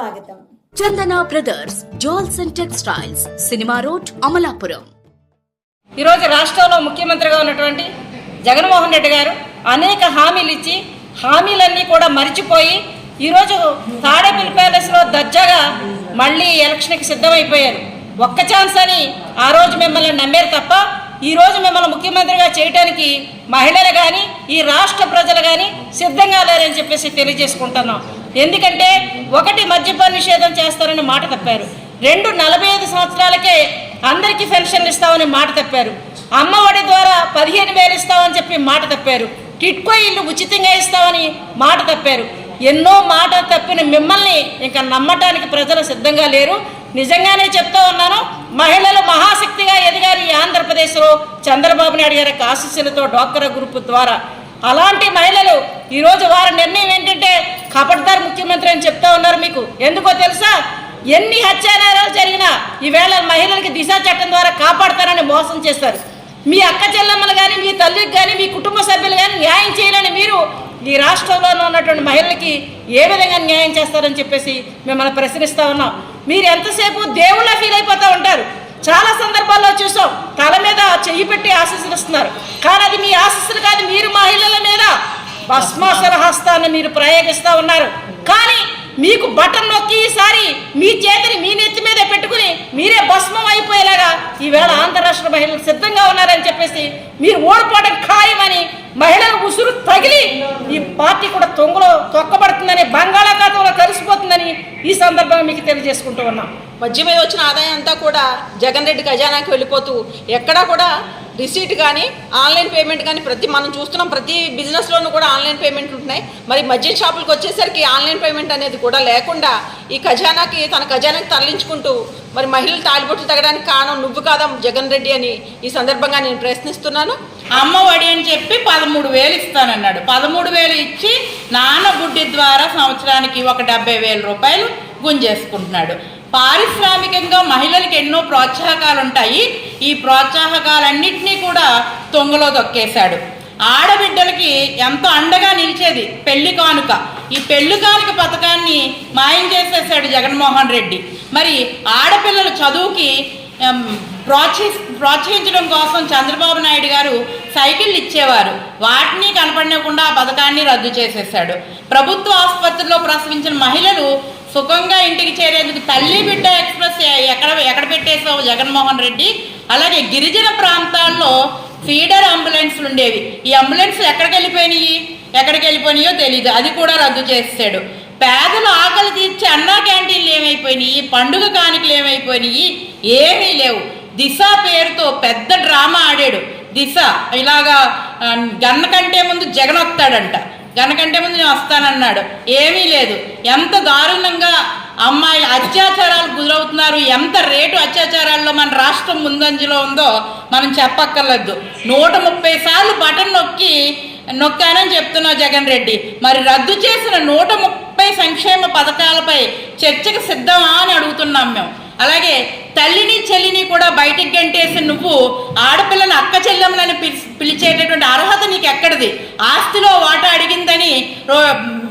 స్వాగతం. Chandana brothers jewels and textiles cinema road Amalapuram. ఈరోజు రాష్ట్రంలో ముఖ్యమంత్రిగా ఉన్నటువంటి జగన్మోహన్ రెడ్డి గారు అనేక హామీలు ఇచ్చి హామీలన్నీ కూడా మరిచిపోయి ఈరోజు తాడేపల్లి ప్యాలెస్లో దర్జాగా మళ్ళీ ఎలక్షన్కి సిద్ధమైపోయారు. ఒక్క ఛాన్స్ అని ఆ రోజు మిమ్మల్ని నమ్మారు తప్ప ఈ రోజు మిమ్మల్ని ముఖ్యమంత్రిగా చేయడానికి మహిళలు కానీ ఈ రాష్ట్ర ప్రజలు కానీ సిద్ధంగా లేరని చెప్పేసి తెలియజేసుకుంటున్నాం. ఎందుకంటే ఒకటి మద్యపాన నిషేధం చేస్తారని మాట తప్పారు. రెండు నలభై ఐదు సంవత్సరాలకే అందరికీ పెన్షన్లు ఇస్తామని మాట తప్పారు. అమ్మఒడి ద్వారా పదిహేను వేలు ఇస్తామని చెప్పి మాట తప్పారు. టిట్కో ఇల్లు ఉచితంగా ఇస్తామని మాట తప్పారు. ఎన్నో మాట తప్పిన మిమ్మల్ని ఇంకా నమ్మటానికి ప్రజలు సిద్ధంగా లేరు. నిజంగానే చెప్తా ఉన్నాను మహిళలు మహాశక్తిగా ఎదిగారు ఈ ఆంధ్రప్రదేశ్లో చంద్రబాబు నాయుడు గారి యొక్క ఆశీస్సులతో గ్రూప్ ద్వారా. అలాంటి మహిళలు ఈరోజు వారి నిర్ణయం ఏంటంటే కపట్దార్ ముఖ్యమంత్రి అని చెప్తా ఉన్నారు మీకు. ఎందుకో తెలుసా? ఎన్ని హత్యానేరాలు జరిగినా ఈవేళ మహిళలకి దిశ చట్టం ద్వారా కాపాడతారని మోసం చేస్తారు. మీ అక్క చెల్లెమ్మలు కానీ మీ తల్లికి కానీ మీ కుటుంబ సభ్యులు కానీ న్యాయం చేయాలని మీరు ఈ రాష్ట్రంలోనే ఉన్నటువంటి మహిళలకి ఏ విధంగా న్యాయం చేస్తారని చెప్పేసి మిమ్మల్ని ప్రశ్నిస్తూ ఉన్నాం. మీరు ఎంతసేపు దేవుళ్ళ ఫీల్ అయిపోతూ ఉంటారు? చాలా సందర్భాల్లో చూసాం. తల మీద చెయ్యి పెట్టి ఆశీస్సులు ఇస్తున్నారు. కానీ అది మీ ఆశీస్సులు కాదు మీరు మహిళల మీద భస్మాసుర హస్తాన్ని మీరు ప్రయోగిస్తూ ఉన్నారు. కానీ మీకు బటన్ నొక్కి ఈసారి మీ చేతిని మీ నెత్తి మీద పెట్టుకుని మీరే భస్మం అయిపోయేలాగా ఈవేళ ఆంధ్ర రాష్ట్ర మహిళలు సిద్ధంగా ఉన్నారని చెప్పేసి మీరు ఓడిపోవడం ఖాయమని మహిళల ఉసురు తగిలి ఈ పార్టీ కూడా తొంగలో తొక్కబడుతుందని బంగాళాఖాతంలో కలిసిపోతుందని ఈ సందర్భంగా మీకు తెలియజేసుకుంటూ ఉన్నాం. మధ్య మీద వచ్చిన ఆదాయం అంతా కూడా జగన్ రెడ్డి ఖజానాకి వెళ్ళిపోతూ ఎక్కడా కూడా రిసీట్ కానీ ఆన్లైన్ పేమెంట్ కానీ ప్రతి మనం చూస్తున్నాం ప్రతి బిజినెస్లోనూ కూడా ఆన్లైన్ పేమెంట్ ఉంటున్నాయి. మరి మద్యం షాపులకు వచ్చేసరికి ఆన్లైన్ పేమెంట్ అనేది కూడా లేకుండా ఈ ఖజానాకి తన ఖజానాకి తరలించుకుంటూ మరి మహిళలు తాలిబొట్లు తగ్గడానికి కారణం నువ్వు కాదా జగన్ రెడ్డి అని ఈ సందర్భంగా నేను ప్రశ్నిస్తున్నాను. అమ్మ ఒడి అని చెప్పి పదమూడు వేలు ఇస్తానన్నాడు. పదమూడు వేలు ఇచ్చి నానబుడ్డి ద్వారా సంవత్సరానికి ఒక డెబ్బై వేల రూపాయలు గుంజేసుకుంటున్నాడు. పారిశ్రామికంగా మహిళలకు ఎన్నో ప్రోత్సాహకాలు ఉంటాయి ఈ ప్రోత్సాహకాలన్నింటినీ కూడా తొంగలో దొక్కేశాడు ఆడబిడ్డలకి ఎంతో అండగా నిలిచేది పెళ్ళి కానుక. ఈ పెళ్ళి కానుక పథకాన్ని మాయం చేసేసాడు జగన్మోహన్ రెడ్డి. మరి ఆడపిల్లల చదువుకి ప్రోత్సహి ప్రోత్సహించడం కోసం చంద్రబాబు నాయుడు గారు సైకిళ్ళు ఇచ్చేవారు. వాటిని కనపడకుండా ఆ పథకాన్ని రద్దు చేసేసాడు ప్రభుత్వ ఆసుపత్రిలో ప్రసవించిన మహిళలు సుఖంగా ఇంటికి చేరేందుకు తల్లి బిడ్డ ఎక్స్ప్రెస్ ఎక్కడ ఎక్కడ పెట్టేసావు జగన్మోహన్ రెడ్డి? అలాగే గిరిజన ప్రాంతాల్లో ఫీడర్ అంబులెన్స్లు ఉండేవి. ఈ అంబులెన్స్ ఎక్కడికి వెళ్ళిపోయినాయి? ఎక్కడికి వెళ్ళిపోయినాయో తెలియదు అది కూడా రద్దు చేసాడు పేదలు ఆకలి తీర్చి అన్నా క్యాంటీన్లు ఏమైపోయినాయి పండుగ కానుకలు ఏమైపోయినాయి ఏమీ లేవు. దిశ పేరుతో పెద్ద డ్రామా ఆడాడు. దిశ ఇలాగా గన్న కంటే ముందు జగన్ వస్తాడంట. గన్న కంటే ముందు నేను వస్తానన్నాడు. ఏమీ లేదు. ఎంత దారుణంగా అమ్మాయి అత్యాచారాలు గురవుతున్నారు ఎంత రేటు అత్యాచారాల్లో మన రాష్ట్రం ముందంజలో ఉందో మనం చెప్పక్కర్లేదు. నూట ముప్పై సార్లు బటన్ నొక్కి నొక్కానని చెప్తున్నావు జగన్ రెడ్డి. మరి రద్దు చేసిన నూట ముప్పై సంక్షేమ పథకాలపై చర్చకు సిద్ధమా అని అడుగుతున్నాం మేము. అలాగే తల్లిని చెల్లిని కూడా బయటికి గంటేసి నువ్వు ఆడపిల్లని అక్క చెల్లెమ్మలని పిలిచి పిలిచేటటువంటి అర్హత నీకు ఎక్కడిది ఆస్తిలో వాటా అడిగిందని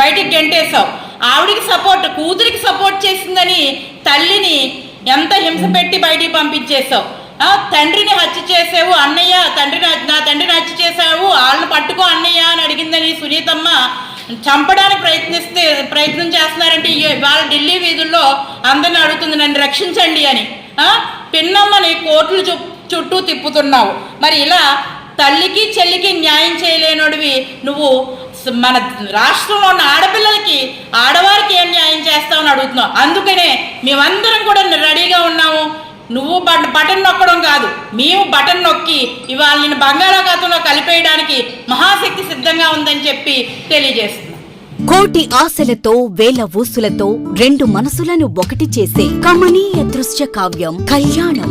బయటికి గంటేశావు. ఆవిడికి సపోర్ట్ కూతురికి సపోర్ట్ చేసిందని తల్లిని ఎంత హింస పెట్టి బయటికి పంపించేశావు? ఆ, తండ్రిని హత్య చేసావు అన్నయ్య తండ్రిని నా తండ్రిని హత్య చేసావు వాళ్ళని పట్టుకో అన్నయ్య అని అడిగిందని సునీతమ్మ చంపడానికి ప్రయత్నిస్తే ప్రయత్నం చేస్తున్నారంటే ఈ- వాళ్ళ ఢిల్లీ వీధుల్లో అందరిని అడుగుతుంది నన్ను రక్షించండి అని. పిన్నమ్మని కోర్టులు చు చుట్టూ తిప్పుతున్నావు. మరి ఇలా తల్లికి చెల్లికి న్యాయం చేయలేనోడివి. నువ్వు మన రాష్ట్రంలో ఉన్న ఆడపిల్లలకి ఆడవారికి ఏం న్యాయం చేస్తావని అడుగుతున్నావు. అందుకనే మేమందరం కూడా రెడీగా ఉన్నాము. నువ్వు బట్ బటన్ నొక్కడం కాదు. మేము బటన్ నొక్కి ఇవాళ నేను బంగాళాఖాతంలో కలిపేయడానికి మహాశక్తి సిద్ధంగా ఉందని చెప్పి తెలియజేస్తున్నాను కోటి ఆశలతో వేల ఊసులతో రెండు మనసులను ఒకటి చేసే కమనీయ దృశ్య కావ్యం కళ్యాణం.